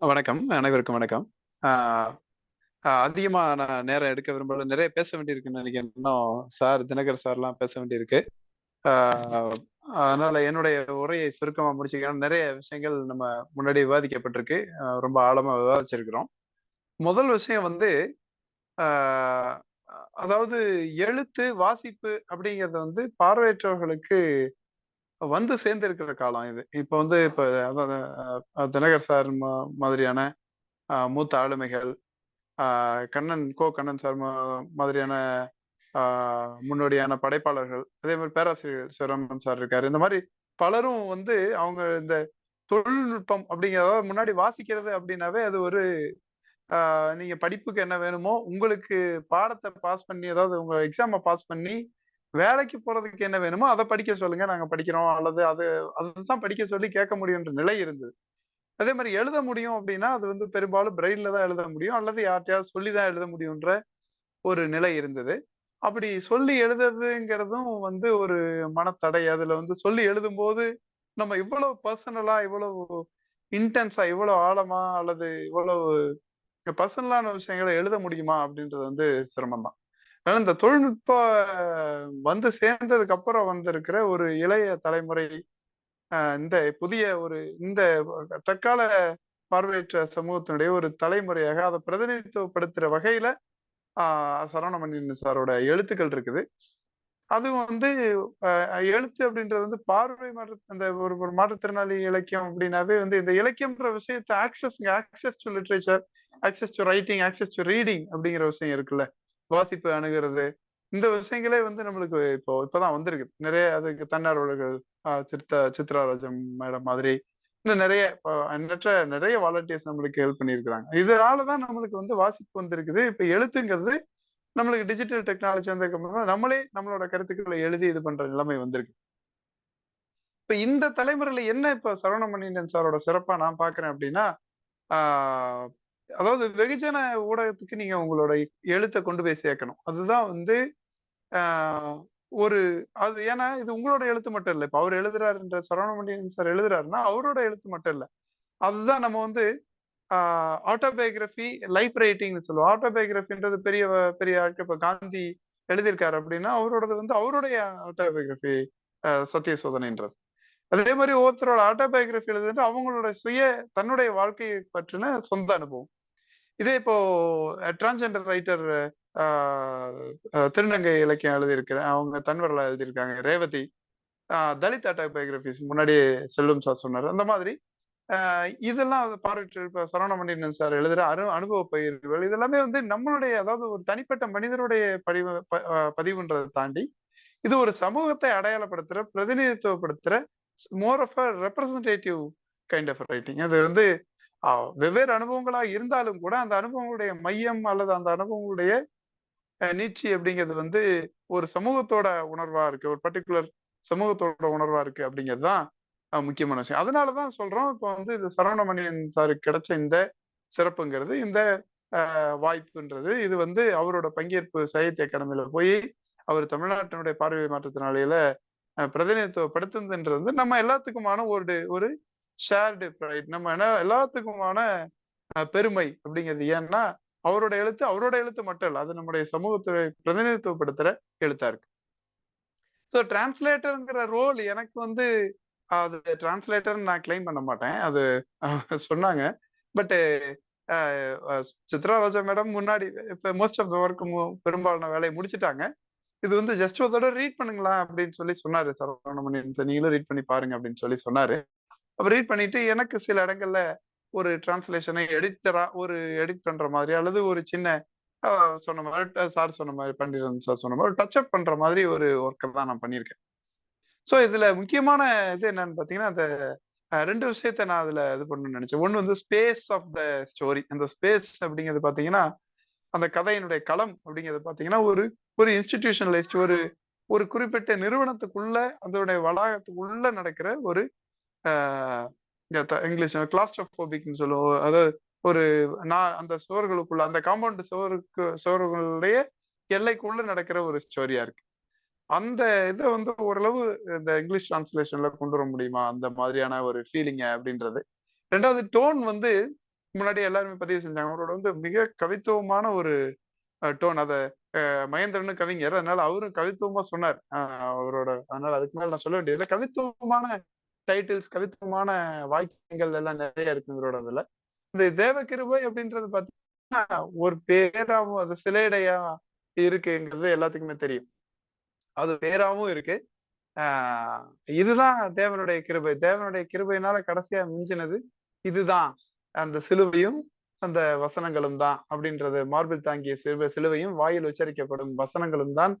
வணக்கம். அனைவருக்கும் வணக்கம். ஆ அதிகமா நான் நேரம் எடுக்க விரும்பல. நிறைய பேச வேண்டியிருக்குன்னு நினைக்கிறேன் இன்னும் சார் தினகர் சார்லாம் பேச வேண்டியிருக்கு. ஆ அதனால என்னுடைய உரையை சுருக்கமா முடிச்சுக்கிறேன். நிறைய விஷயங்கள் நம்ம முன்னாடி விவாதிக்கப்பட்டிருக்கு. ரொம்ப ஆழமா விவாதிச்சிருக்கிறோம். முதல் விஷயம் வந்து அதாவது எழுத்து, வாசிப்பு அப்படிங்கிறது வந்து பார்வையற்றவர்களுக்கு வந்து சேர்ந்திருக்கிற காலம் இது. இப்ப வந்து இப்ப தினகர் சார் மாதிரியான மூத்த ஆளுமைகள், கண்ணன் கோ. கண்ணன் சார் மாதிரியான முன்னோடியான படைப்பாளர்கள், அதே மாதிரி பேராசிரியர் சிவராமன் சார் இருக்காரு. இந்த மாதிரி பலரும் வந்து அவங்க இந்த தொழில்நுட்பம் அப்படிங்கிறத முன்னாடி வாசிக்கிறது அப்படின்னாவே அது ஒரு நீங்க படிப்புக்கு என்ன வேணுமோ, உங்களுக்கு பாடத்தை பாஸ் பண்ணி அதாவது உங்க எக்ஸாமை பாஸ் பண்ணி, வேலைக்கு போறதுக்கு என்ன வேணுமோ அதை படிக்க சொல்லுங்க. நாங்க படிக்கிறோம். அல்லது அது அதுதான் படிக்க சொல்லி கேட்க முடியுன்ற நிலை இருந்தது. அதே மாதிரி எழுத முடியும் அப்படின்னா, அது வந்து பெரும்பாலும் பிரெயில்ல தான் எழுத முடியும். அல்லது யார்ட்டயாவது சொல்லி தான் எழுத முடியுன்ற ஒரு நிலை இருந்தது. அப்படி சொல்லி எழுதுறதுங்கிறதும் வந்து ஒரு மனத்தடை. அதுல வந்து சொல்லி எழுதும்போது, நம்ம இவ்வளவு பர்சனலா இவ்வளவு இன்டென்ஸா, இவ்வளவு ஆழமா அல்லது இவ்வளவு பர்சனலான விஷயங்கள எழுத முடியுமா? அப்படின்றது வந்து சிரமம் தான். அதனால இந்த தொழில்நுட்ப வந்து சேர்ந்ததுக்கு அப்புறம் வந்திருக்கிற ஒரு இளைய தலைமுறை, இந்த புதிய ஒரு இந்த தற்கால பார்வையற்ற சமூகத்தினுடைய ஒரு தலைமுறையாக அதை பிரதிநிதித்துவப்படுத்துற வகையில, ஆஹ் சரவணமணியன் சாரோட எழுத்துக்கள் இருக்குது. அதுவும் வந்து எழுத்து அப்படின்றது வந்து பார்வை மாற்று அந்த ஒரு ஒரு மாற்றுத்திறனாளி இலக்கியம் அப்படின்னாவே வந்து இந்த இலக்கியம்ன்ற விஷயத்த access access to literature access to writing, access to reading அப்படிங்கிற விஷயம் இருக்குல்ல. வாசிப்பு அணுகுறது. இந்த விஷயங்களே வந்து நம்மளுக்கு இப்போ இப்பதான் வந்திருக்கு. நிறைய அதுக்கு தன்னார்வலர்கள், சித்த சித்ராராஜம் மேடம் மாதிரி, இன்னும் நிறைய எண்ணற்ற நிறைய வாலண்டியர்ஸ் நம்மளுக்கு ஹெல்ப் பண்ணியிருக்கிறாங்க. இதனாலதான் நம்மளுக்கு வந்து வாசிப்பு வந்திருக்குது. இப்ப எழுத்துங்கிறது நம்மளுக்கு டிஜிட்டல் டெக்னாலஜி வந்ததுக்கப்புறம் தான் நம்மளே நம்மளோட கருத்துக்களை எழுதி இது பண்ற நிலைமை வந்திருக்கு. இப்ப இந்த தலைமுறையில என்ன இப்ப சரவணமணியன் சாரோட சிறப்பா நான் பாக்குறேன் அப்படின்னா, ஆஹ் அதாவது வெகுஜன ஊடகத்துக்கு நீங்க உங்களோட எழுத்த கொண்டு போய் சேர்க்கணும். அதுதான் வந்து ஒரு அது ஏன்னா இது உங்களோட எழுத்து மட்டும் இல்ல. இப்ப அவர் எழுதுறாருன்ற சரவணமணியன் சார் எழுதுறாருன்னா, அவரோட எழுத்து மட்டும் இல்ல. அதுதான் நம்ம வந்து ஆட்டோபயோகிராஃபி லைஃப் ரைட்டிங்னு சொல்லுவோம். ஆட்டோபயோகிராஃபின்றது பெரிய பெரிய ஆட்கள் இப்ப காந்தி எழுதியிருக்காரு அப்படின்னா, அவரோடது வந்து அவருடைய ஆட்டோபயோகிராஃபி சத்திய சோதனைன்றது. அதே மாதிரி ஒவ்வொருத்தரோட ஆட்டோபயோகிராபி எழுதுறது அவங்களோட சுய தன்னுடைய வாழ்க்கையை பற்றின சொந்த அனுபவம். இதே இப்போ டிரான்ஸ்ஜெண்டர் ரைட்டர் ஆ திருநங்கை இலக்கியம் எழுதியிருக்கிற அவங்க தன்வரலா எழுதியிருக்காங்க. ரேவதி. தலித் தலித் ஆட்டோபயோகிராபிஸ் முன்னாடியே செல்வம் சார் சொன்னார் அந்த மாதிரி இதெல்லாம் பார்வையிட்டு இப்போ சரவணமணியன் சார் எழுதுகிற அனு அனுபவ பயிர்கள் இதெல்லாமே வந்து நம்மளுடைய அதாவது ஒரு தனிப்பட்ட மனிதருடைய பதிவு பதிவுன்றதை தாண்டி, இது ஒரு சமூகத்தை அடையாளப்படுத்துற, பிரதிநிதித்துவப்படுத்துற more of a representative kind of writing. அது வந்து வெவ்வேறு அனுபவங்களா இருந்தாலும் கூட, அந்த அனுபவங்களுடைய மையம் அல்லது அந்த அனுபவங்களுடைய அ நீட்சி அப்படிங்கிறது வந்து ஒரு சமூகத்தோட உணர்வா இருக்கு. ஒரு பர்ட்டிகுலர் சமூகத்தோட உணர்வா இருக்கு அப்படிங்கிறது தான் முக்கியமான விஷயம். அதனாலதான் சொல்றோம், இப்ப வந்து இது சரவணமணியன் சாருக்கு கிடைச்ச இந்த சிறப்புங்கிறது, இந்த வாய்ப்புன்றது, இது வந்து அவரோட பங்கேற்பு சாகித்ய அகாடமியில போய் அவர் தமிழ்நாட்டினுடைய பார்வை மாற்றுத்திறனாளிகள அ பிரதிநிதித்துவப்படுத்துனதுன்றது நம்ம எல்லாத்துக்குமான ஒரு ஒரு ஷேர்டு ப்ரைட் நம்ம என்ன எல்லாத்துக்குமான பெருமை அப்படிங்கிறது. ஏன்னா, அவரோட எழுத்து அவரோட எழுத்து மட்டும் இல்ல. அது நம்முடைய சமூகத்தை பிரதிநிதித்துவப்படுத்துற எழுத்தா இருக்கு. ஸோ டிரான்ஸ்லேட்டருங்கிற ரோல் எனக்கு வந்து அது டிரான்ஸ்லேட்டர்னு நான் கிளைம் பண்ண மாட்டேன். அது சொன்னாங்க. பட்டு அ சித்ரா ராஜா மேடம் முன்னாடி இப்ப மோஸ்ட் ஆஃப் த ஒர்க் பெரும்பாலான வேலையை முடிச்சுட்டாங்க. இது வந்து ஜஸ்ட் ஒரு தடவ ரீட் பண்ணுங்களேன் அப்படின்னு சொல்லி சொன்னாரு சரவணமணி நீங்களும் ரீட் பண்ணி பாருங்க அப்படின்னு சொல்லி சொன்னாரு. அப்ப ரீட் பண்ணிட்டு எனக்கு சில இடங்கள்ல ஒரு டிரான்ஸ்லேஷனை எடிட்டரா ஒரு எடிட் பண்ற மாதிரி அல்லது ஒரு சின்ன சொன்ன மாதிரி சார் சொன்ன மாதிரி பண்டிதன் சார் சொன்ன மாதிரி டச் அப் பண்ற மாதிரி ஒரு ஒர்க்கை தான் நான் பண்ணியிருக்கேன். ஸோ இதுல முக்கியமான இது என்னன்னு பார்த்தீங்கன்னா, அந்த ரெண்டு விஷயத்த நான் அதுல இது பண்ணணும்னு நினைச்சேன் ஒன்று வந்து ஸ்பேஸ் ஆஃப் த ஸ்டோரி. அந்த ஸ்பேஸ் அப்படிங்கிறது பார்த்தீங்கன்னா, அந்த கதையினுடைய களம் அப்படிங்கிறது பார்த்தீங்கன்னா, ஒரு ஒரு இன்ஸ்டிடியூஷனலைஸ்ட் ஒரு ஒரு குறிப்பிட்ட நிறுவனத்துக்குள்ள, அதோடைய வளாகத்துக்குள்ள நடக்கிற ஒரு இங்கிலீஷ் கிளாஸ்ட்ரோபோபிக்ன்னு சொல்லுவோம். அதாவது ஒரு நான் அந்த சுவர்களுக்குள்ள அந்த காம்பவுண்ட் சுவருக்கு சுவர்களுடைய எல்லைக்குள்ள நடக்கிற ஒரு ஸ்டோரியா இருக்கு. அந்த இதை வந்து ஓரளவு இந்த இங்கிலீஷ் டிரான்ஸ்லேஷன்ல கொண்டு வர முடியுமா? அந்த மாதிரியான ஒரு ஃபீலிங்க அப்படின்றது. ரெண்டாவது டோன் வந்து முன்னாடி எல்லாருமே பதிவு செஞ்சாங்க அவரோட வந்து மிக கவித்துவமான ஒரு டோன் அதை மகேந்திரன் கவிஞர் அதனால அவரும் கவித்துவமா சொன்னார் அவரோட அதனால அதுக்கு மேல நான் சொல்ல வேண்டியது கவித்துவமான டைட்டில்ஸ் கவித்துவமான வாக்கியங்கள் எல்லாம் நிறைய இருக்கு இவரோட அதுல இந்த தேவ கிருபை அப்படின்றது பாத்தீங்கன்னா ஒரு பேராவும் அது சிலையடையா இருக்குங்கிறது எல்லாத்துக்குமே தெரியும். அது பேராவும் இருக்கு. ஆஹ் இதுதான் தேவனுடைய கிருபை. தேவனுடைய கிருபையினால கடைசியா மிஞ்சினது இதுதான். அந்த சிலுவையும் அந்த வசனங்களும் தான் அப்படின்றது. மார்பிள் தாங்கிய சிலுவை சிலுவையும் வாயில் உச்சரிக்கப்படும் வசனங்களும் தான்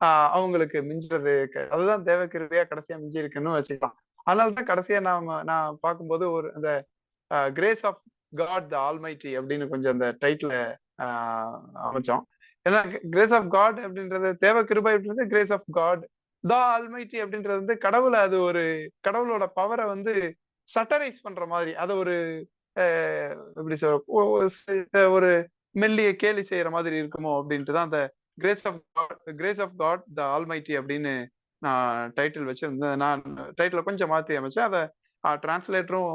ஆஹ் அவங்களுக்கு மிஞ்சுறது. அதுதான் தேவ கிருபையா கடைசியா மிஞ்சி இருக்குன்னு வச்சுக்கலாம். அதனாலதான் கடைசியா நாம நான் பார்க்கும்போது ஒரு அந்த grace of God the Almighty அப்படின்னு கொஞ்சம் அந்த டைட்டில் அமைச்சோம். ஏன்னா கிரேஸ் ஆஃப் காட் அப்படின்றது தேவ கிருபை அப்படின்றது grace of God the Almighty அப்படின்றது வந்து கடவுளை அது ஒரு கடவுளோட பவரை வந்து சட்டரைஸ் பண்ற மாதிரி அதை ஒரு எப்படி சொல்ற ஒரு மெல்லிய கேலி செய்யற மாதிரி இருக்குமோ அப்படின்ட்டு தான் அந்த grace of God grace of God the Almighty அப்படின்னு நான் டைட்டில் வச்சு நான் டைட்டில் கொஞ்சம் மாற்றி அமைச்சேன். அதை டிரான்ஸ்லேட்டரும்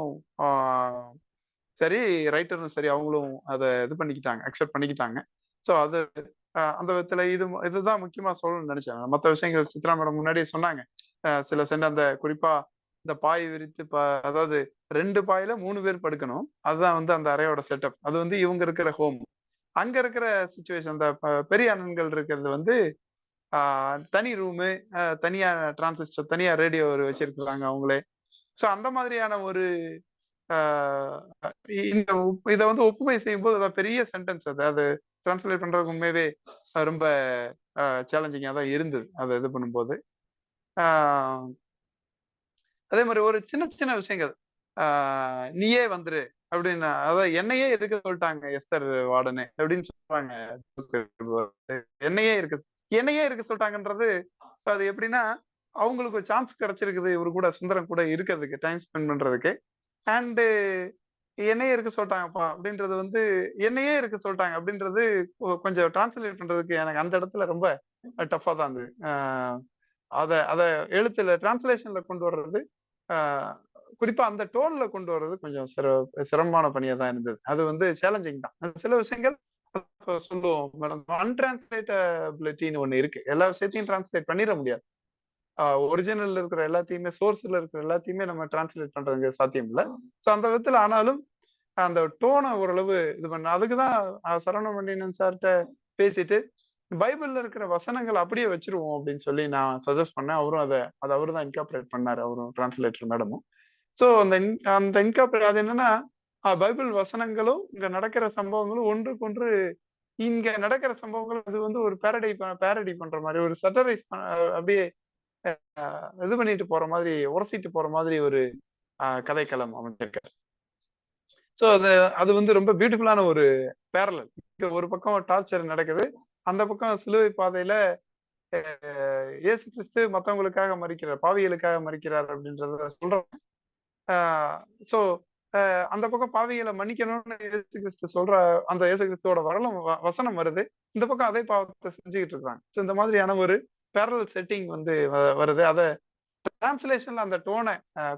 சரி ரைட்டரும் சரி அவங்களும் அதை இது பண்ணிக்கிட்டாங்க அக்செப்ட் பண்ணிக்கிட்டாங்க. ஸோ அது அந்த விதத்துல இது இதுதான் முக்கியமா சொல்லணும்னு நினைச்சேன். மற்ற விஷயங்கள் சித்ரா மேடம் முன்னாடியே சொன்னாங்க. சில சென்ட் அந்த குறிப்பா இந்த பாய் விரித்து அதாவது ரெண்டு பாயில மூணு பேர் படுக்கணும். அதுதான் வந்து அந்த அறையோட செட்டப் அது வந்து இவங்க இருக்கிற ஹோம் அங்க இருக்கிற சுச்சுவேஷன் அந்த பெரிய அண்ணன்கள் இருக்கிறது வந்து தனி ரூமு தனியா டிரான்சிஸ்டர் தனியா ரேடியோ ஒரு வச்சிருக்கிறாங்க அவங்களே. ஸோ அந்த மாதிரியான ஒரு இந்த இதை வந்து ஒப்புமை செய்யும்போது அதான் பெரிய சென்டென்ஸ் அது. அது டிரான்ஸ்லேட் பண்றதுக்கு உண்மையவே ரொம்ப சேலஞ்சிங்காக தான் இருந்தது அதை இது பண்ணும்போது. அதே மாதிரி ஒரு சின்ன சின்ன விஷயங்கள். நீயே வந்துரு அப்படின்னு அதாவது என்னையே இருக்க சொல்லிட்டாங்க எஸ்தர் வார்டனு அப்படின்னு சொல்றாங்க. என்னையே இருக்க என்னையே இருக்க சொல்லிட்டாங்கன்றது அது எப்படின்னா அவங்களுக்கு ஒரு சான்ஸ் கிடைச்சிருக்குது இவரு கூட சுந்தரம் கூட இருக்கிறதுக்கு டைம் ஸ்பெண்ட் பண்றதுக்கு. அண்டு என்னையே இருக்க சொல்லிட்டாங்கப்பா அப்படின்றது வந்து என்னையே இருக்க சொல்லிட்டாங்க அப்படின்றது கொஞ்சம் டிரான்ஸ்லேட் பண்றதுக்கு எனக்கு அந்த இடத்துல ரொம்ப டஃபா தான் இருந்தது. அதை அதை எழுத்துல டிரான்ஸ்லேஷன்ல கொண்டு வர்றது குறிப்பா அந்த டோன்ல கொண்டு வர்றது கொஞ்சம் சிர சிரமமான பணியா தான் இருந்தது. அது வந்து சேலஞ்சிங் தான். சில விஷயங்கள் சொல்லுவோம். மேடம் அன்டிரான்ஸ்லேட்டபிலிட்டின்னு ஒண்ணு இருக்கு. எல்லா விஷயத்தையும் டிரான்ஸ்லேட் பண்ணிட முடியாது. ஒரிஜினல்ல இருக்கிற எல்லாத்தையுமே சோர்ஸ்ல இருக்கிற எல்லாத்தையுமே நம்ம டிரான்ஸ்லேட் பண்றதுங்க சாத்தியம் இல்லை ஸோ அந்த விதத்துல ஆனாலும் அந்த டோனை ஓரளவு இது பண்ண அதுக்குதான் சரவண மண்டியன் சார்கிட்ட பேசிட்டு பைபிள்ல இருக்கிற வசனங்கள் அப்படியே வச்சிருவோம் அப்படின்னு சொல்லி நான் சஜஸ்ட் பண்ணேன். அவரும் அதை அதை அவரு தான் இன்காப்ரேட் பண்ணாரு அவரும் டிரான்ஸ்லேட்டர் மேடமும் ஸோ அந்த அந்த இன்காப்ரேட் அது என்னன்னா பைபிள் வசனங்களும் இங்க நடக்கிற சம்பவங்களும் ஒன்றுக்கு ஒன்று இங்க நடக்கிற சம்பவங்கள் அது வந்து ஒரு பேரடி பேரடி பண்ற மாதிரி ஒரு சட்டரைஸ் அப்படியே இது பண்ணிட்டு போற மாதிரி உரசிட்டு போற மாதிரி ஒரு கதைக்களம் அமைஞ்சிருக்காரு ஸோ அது அது வந்து ரொம்ப பியூட்டிஃபுல்லான ஒரு பேரலல் ஒரு பக்கம் டார்ச்சர் நடக்குது அந்த பக்கம் சிலுவை பாதையில இயேசு கிறிஸ்து மத்தவங்களுக்காக மறிக்கிறார் பாவிகளுக்காக மறிக்கிறார் அப்படின்றத சொல்றேன் ஸோ அந்த பக்கம் பாவிகளை மன்னிக்கணும்னு இயேசு கிறிஸ்து சொல்ற அந்த இயேசு கிறிஸ்துவோட வரலம் வசனம் வருது. இந்த பக்கம் அதே பாவத்தை செஞ்சுக்கிட்டு இருக்காங்க. ஸோ இந்த மாதிரியான ஒரு பேரல் செட்டிங் வந்து வருது. அதை டிரான்ஸ்லேஷன்ல அந்த டோனை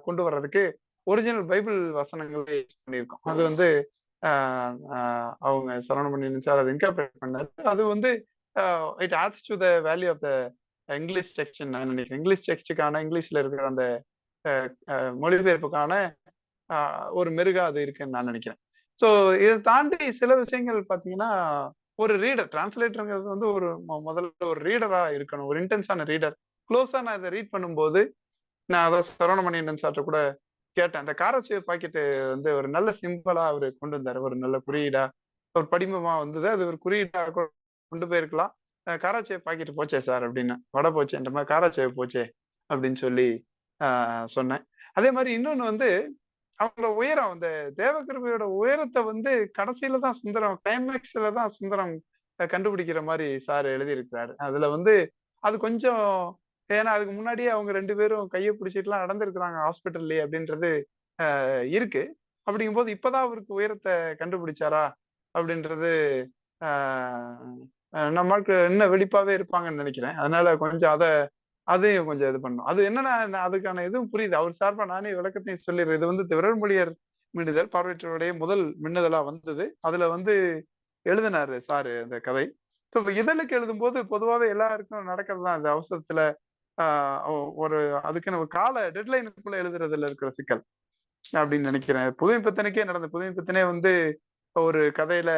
கொண்டு வர்றதுக்கு ஒரிஜினல் பைபிள் வசனங்களை யூஸ் பண்ணியிருக்கோம். அது வந்து அவங்க சரவணம் பண்ணி நினைச்சார் அதை இன்கார்பரேட் பண்ணாரு. அது வந்து it adds to the value of the English text நான் நினைக்கிறேன். இங்கிலீஷ் டெக்ஸ்டுக்கான இங்கிலீஷ்ல இருக்கிற அந்த மொழிபெயர்ப்புக்கான ஒரு மெருகா அது இருக்குன்னு நான் நினைக்கிறேன். ஸோ இதை தாண்டி சில விஷயங்கள் பார்த்தீங்கன்னா ஒரு ரீடர் டிரான்ஸ்லேட்டருங்கிறது வந்து ஒரு முதல்ல ஒரு ரீடரா இருக்கணும். ஒரு இன்டென்ஸான ரீடர் க்ளோஸா நான் இதை ரீட் பண்ணும்போது நான் அதை சரவணமணியன் சார்ட்ட கூட கேட்டேன். அந்த காரச்சி பாக்கெட்டு வந்து ஒரு நல்ல சிம்பிளா அவர் கொண்டு வந்தாரு. ஒரு நல்ல குறியீடா ஒரு படிமமா வந்தது. அது ஒரு குறியீடா கொண்டு போயிருக்கலாம். காராச்சேவ பாக்கெட் போச்சே சார் அப்படின்னு. வடை போச்சேன்ற மாதிரி காராச்சேவ போச்சே அப்படின்னு சொல்லி சொன்னேன். அதே மாதிரி இன்னொன்னு வந்து அவங்களோட உயரம் அந்த தேவகிருபையோட உயரத்தை வந்து கடைசியில தான் சுந்தரம் கிளைமேக்ஸ்ல தான் சுந்தரம் கண்டுபிடிக்கிற மாதிரி சார் எழுதியிருக்கிறாரு. அதுல வந்து அது கொஞ்சம் ஏன்னா அதுக்கு முன்னாடியே அவங்க ரெண்டு பேரும் கையை பிடிச்சிட்டுலாம் நடந்திருக்கிறாங்க ஹாஸ்பிட்டல்லே அப்படின்றது இருக்கு. அப்படிங்கும் போது இப்பதான் அவருக்கு உயரத்தை கண்டுபிடிச்சாரா அப்படின்றது நம்மளுக்கு இன்னும் வெடிப்பாவே இருப்பாங்கன்னு நினைக்கிறேன். அதனால கொஞ்சம் அதை அதையும் கொஞ்சம் இது பண்ணும். அது என்னன்னா அதுக்கான இதுவும் புரியுது. அவர் சார்பா நானே விளக்கத்தையும் சொல்லிடுறேன். இது வந்து விரல்மொழியர் மின்னுதல் பார்வையற்றவருடைய முதல் மின்னுதலா வந்தது. அதுல வந்து எழுதினாரு சாரு அந்த கதை. ஸோ இதழுக்கு எழுதும்போது பொதுவாகவே எல்லாருக்கும் நடக்கிறது தான் இந்த அவசரத்துல ஆஹ் ஒரு அதுக்குன்னு ஒரு கால டெட்லைனுக்குள்ள எழுதுறதுல இருக்கிற சிக்கல் அப்படின்னு நினைக்கிறேன். புதுமை நடந்த புதுமை வந்து ஒரு கதையில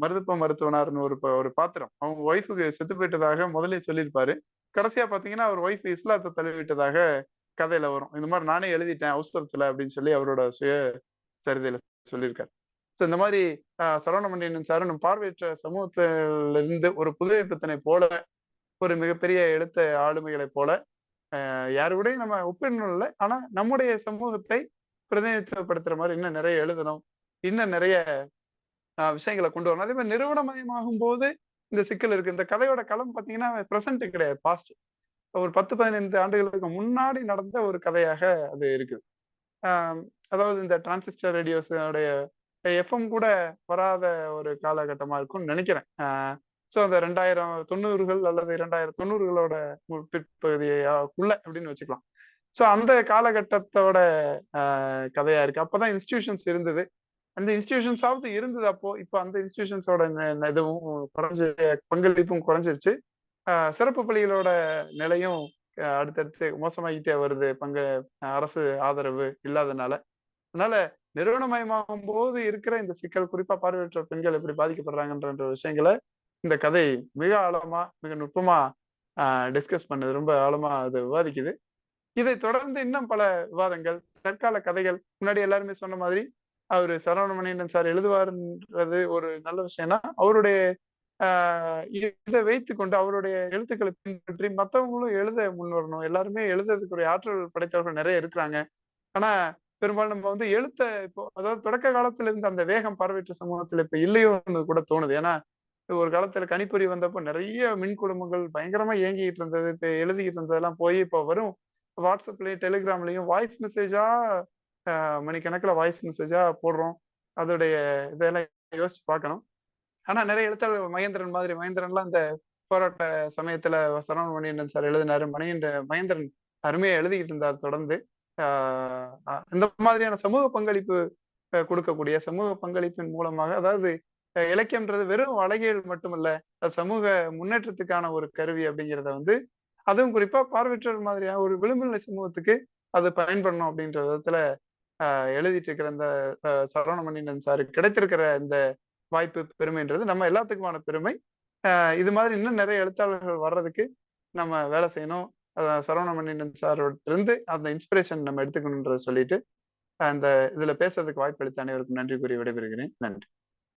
மருதுப்ப மருத்துவனார்னு ஒரு ஒரு பாத்திரம். அவங்க ஒய்ஃபுக்கு செத்து போயிட்டதாக முதலே சொல்லியிருப்பாரு. கடைசியா பாத்தீங்கன்னா அவர் ஒய்ஃப் இஸ்லாத்தை தழுவிட்டதாக கதையில வரும். இந்த மாதிரி நானே எழுதிட்டேன் அவசரத்துல அப்படின்னு சொல்லி அவரோட சுய சரிதையில சொல்லியிருக்காரு. ஸோ இந்த மாதிரி சரவணமணியன் சார் நம்ம பார்வையற்ற சமூகத்துல இருந்து ஒரு புதுமை போல ஒரு மிகப்பெரிய எழுத்த ஆளுமைகளை போல யாரு நம்ம ஒப்பிடணும் இல்லை ஆனா நம்முடைய சமூகத்தை பிரதிநிதித்துவப்படுத்துற மாதிரி இன்னும் நிறைய எழுதணும் இன்னும் நிறைய விஷயங்களை கொண்டு வரணும். அதே மாதிரி நிறுவனமயமாகும் போது இந்த சிக்கல் இருக்கு. இந்த கதையோட களம் பாத்தீங்கன்னா பிரசன்ட் கிடையாது பாஸ்ட் ஒரு பத்து பதினைந்து ஆண்டுகளுக்கு முன்னாடி நடந்த ஒரு கதையாக அது இருக்குது. அதாவது இந்த டிரான்சிஸ்டர் ரேடியோஸோடைய எஃப்எம் கூட வராத ஒரு காலகட்டமா இருக்கும்னு நினைக்கிறேன். ஸோ அந்த ரெண்டாயிரம் தொண்ணூறுகள் அல்லது இரண்டாயிரம் தொண்ணூறுகளோட பிற்பகுதியுள்ள அப்படின்னு வச்சுக்கலாம். ஸோ அந்த காலகட்டத்தோட கதையா இருக்கு. அப்பதான் இன்ஸ்டிடியூஷன்ஸ் இருந்தது. அந்த இன்ஸ்டிடியூஷன்ஸாவது இருந்தது அப்போ. இப்போ அந்த இன்ஸ்டிடியூஷன்ஸோட இதுவும் குறைஞ்ச பங்களிப்பும் குறைஞ்சிருச்சு. சிறப்பு பள்ளிகளோட நிலையும் அடுத்தடுத்து மோசமாகிட்டே வருது. பங்கு அரசு ஆதரவு இல்லாதனால. அதனால நிறுவனமயமாகும் போது இருக்கிற இந்த சிக்கல் குறிப்பா பார்வையற்ற பெண்கள் எப்படி பாதிக்கப்படுறாங்கன்ற விஷயங்களை இந்த கதை மிக ஆழமா மிக நுட்பமா டிஸ்கஸ் பண்ணுது. ரொம்ப ஆழமா அது விவாதிக்குது. இதை தொடர்ந்து இன்னும் பல விவாதங்கள் தற்கால கதைகள். முன்னாடி எல்லாருமே சொன்ன மாதிரி அவர் சரவணமணியன் சார் எழுதுவாருன்றது ஒரு நல்ல விஷயம்னா அவருடைய இதை வைத்து கொண்டு அவருடைய எழுத்துக்களை பின்பற்றி மற்றவங்களும் எழுத முன் வரணும் எல்லாருமே எழுதுறதுக்குரிய ஆற்றல் படைத்தவர்கள் நிறைய இருக்கிறாங்க. ஆனா பெரும்பாலும் நம்ம வந்து எழுத்த இப்போ அதாவது தொடக்க காலத்துல இருந்து அந்த வேகம் பார்வையற்ற சமூகத்துல இப்ப இல்லையோன்னு கூட தோணுது. ஏன்னா ஒரு காலத்துல கணிப்பொறி வந்தப்போ நிறைய மின் குடும்பங்கள் பயங்கரமா இயங்கிட்டு இருந்தது. இப்ப எழுதிக்கிட்டு இருந்ததெல்லாம் போய் இப்போ வரும். வாட்ஸ்அப்லயும் டெலிகிராம்லயும் வாய்ஸ் மெசேஜா மணிக்கணக்கில் வாய்ஸ் மெசேஜாக போடுறோம். அதோடைய இதெல்லாம் யோசிச்சு பார்க்கணும். ஆனா நிறைய எழுத்தாளர் மகேந்திரன் மாதிரி மகேந்திரன்லாம் அந்த போராட்ட சமயத்துல சரவண மணியன் சார் எழுதினாரு. மணியன் மகேந்திரன் அருமையா எழுதிக்கிட்டு இருந்தார் தொடர்ந்து. ஆஹ் இந்த மாதிரியான சமூக பங்களிப்பு கொடுக்கக்கூடிய சமூக பங்களிப்பின் மூலமாக அதாவது இலக்கியம்ன்றது வெறும் அழகியல் மட்டுமல்ல அது சமூக முன்னேற்றத்துக்கான ஒரு கருவி அப்படிங்கிறத வந்து அதுவும் குறிப்பா பார்வையற்றவர் மாதிரியான ஒரு விளிம்புநிலை சமூகத்துக்கு அது பயன்படணும் அப்படின்ற விதத்துல எழுதிட்டு இருக்கிற இந்த சரவண சார் சாரு கிடைத்திருக்கிற இந்த வாய்ப்பு பெருமைன்றது நம்ம எல்லாத்துக்குமான பெருமை. இது மாதிரி இன்னும் நிறைய எழுத்தாளர்கள் வர்றதுக்கு நம்ம வேலை செய்யணும். சரவண மணியன் சாரோட இருந்து அந்த இன்ஸ்பிரேஷன் நம்ம எடுத்துக்கணுன்றத சொல்லிட்டு அந்த இதுல பேசுறதுக்கு வாய்ப்பு அளித்த அனைவருக்கும் நன்றி கூறி விடைபெறுகிறேன். நன்றி.